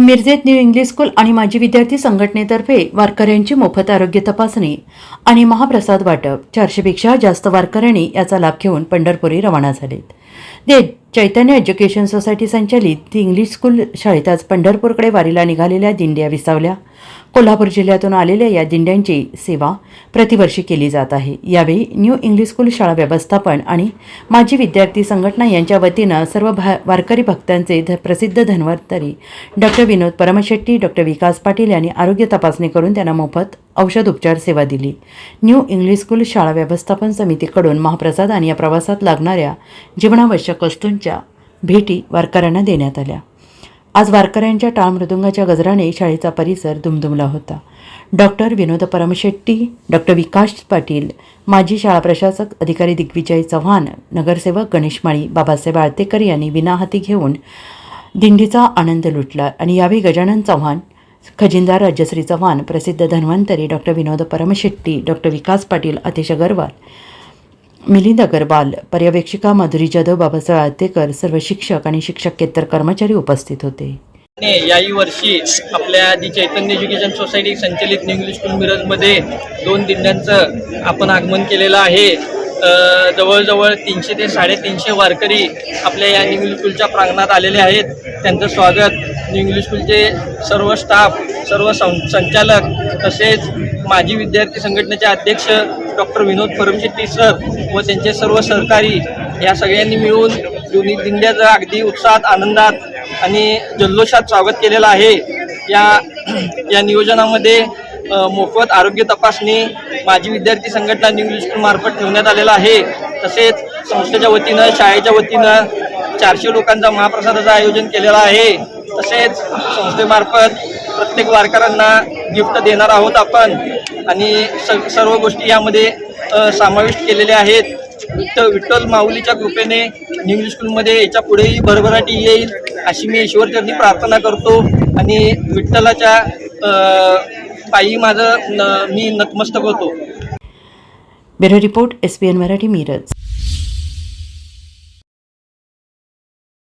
मिरजेत new English school आणि माजी विद्यार्थी संघटनेतर्फे वारकऱ्यांची मोफत आरोग्य तपासणी आणि महाप्रसाद वाटप. चारशेपेक्षा जास्त वारकऱ्यांनी याचा लाभ घेऊन पंढरपुरी रवाना झालेत. ते चैतन्य एज्युकेशन सोसायटी संचालित ती इंग्लिश स्कूल शाळेत आज पंढरपूरकडे वारीला निघालेल्या दिंड्या विसावल्या. कोल्हापूर जिल्ह्यातून आलेल्या या दिंड्यांची सेवा प्रतिवर्षी केली जात आहे. यावेळी न्यू इंग्लिश स्कूल शाळा व्यवस्थापन आणि माजी विद्यार्थी संघटना यांच्या वतीनं सर्व भा वारकरी भक्तांचे ध प्रसिद्ध धन्वंतरी डॉक्टर विनोद परमशेट्टी डॉक्टर विकास पाटील यांनी आरोग्य तपासणी करून त्यांना मोफत औषध उपचार सेवा दिली. न्यू इंग्लिश स्कूल शाळा व्यवस्थापन समितीकडून महाप्रसाद आणि या प्रवासात लागणाऱ्या जीवनावश्यक वस्तूंच्या भेटी वारकऱ्यांना देण्यात आल्या. आज वारकऱ्यांच्या टाळ मृदुंगाच्या गजराने शाळेचा परिसर दुमदुमला होता. डॉक्टर विनोद परमशेट्टी डॉक्टर विकास पाटील माजी शाळा प्रशासक अधिकारी दिग्विजय चव्हाण नगरसेवक गणेश माळी बाबासाहेब आळतेकर यांनी विनाहाती घेऊन दिंडीचा आनंद लुटला आणि यावेळी गजानन चव्हाण खजिनदार राजश्री चव्हाण प्रसिद्ध धन्वंतरी डॉक्टर विनोद परमशेट्टी डॉक्टर विकास पाटील अतिश अगरवाल मिलिंद अगरवाल पर्यवेक्षिका माधुरी जाधव बाबासाहेब आतेकर सर्व शिक्षक आणि शिक्षकेतर कर्मचारी उपस्थित होते. याही वर्षी आपल्या आधी चैतन्य एज्युकेशन सोसायटी संचलित न्यू इंग्लिश स्कूल मिरजमध्ये दोन दिंड्यांचं आपण आगमन केलेलं आहे. जवळजवळ तीनशे ते साडेतीनशे वारकरी आपल्या या न्यू इंग्लिश स्कूलच्या प्रांगणात आलेले आहेत. त्यांचं स्वागत. न्यू इंग्लिश स्कूलचे सर्व स्टाफ सर्व सं संचालक तसेच माजी विद्यार्थी संघटनेचे अध्यक्ष डॉक्टर विनोद परमशेट्टी सर व त्यांचे सर्व सहकारी या सगळ्यांनी मिळून दोन्ही दिंड्याचं अगदी उत्साहात आनंदात आणि जल्लोषात स्वागत केलेलं आहे. या या नियोजनामध्ये मोफत आरोग्य तपासणी माजी विद्यार्थी संघटना न्यू इंग्लिश मार्फत ठेवण्यात आलेला आहे. तसेच संस्थेच्या वतीनं शाळेच्या वतीनं चारशे लोकांचा महाप्रसादाचं आयोजन केलेलं आहे. तसेच संस्थेमार्फत प्रत्येक वारकऱ्यांना गिफ्ट देणार आहोत आपण. आणि स सर्व गोष्टी यामध्ये समाविष्ट केलेल्या आहेत. विठ्ठल विठ्ठल माऊलीच्या कृपेने न्यू इंग्लिश स्कूलमध्ये याच्या पुढेही भरभराटी येईल अशी मी ईश्वरचरणी प्रार्थना करतो. आणि विठ्ठलाच्या पायी माझं न, मी नतमस्तक होतो. Bureau report S P N Marathi Miraj.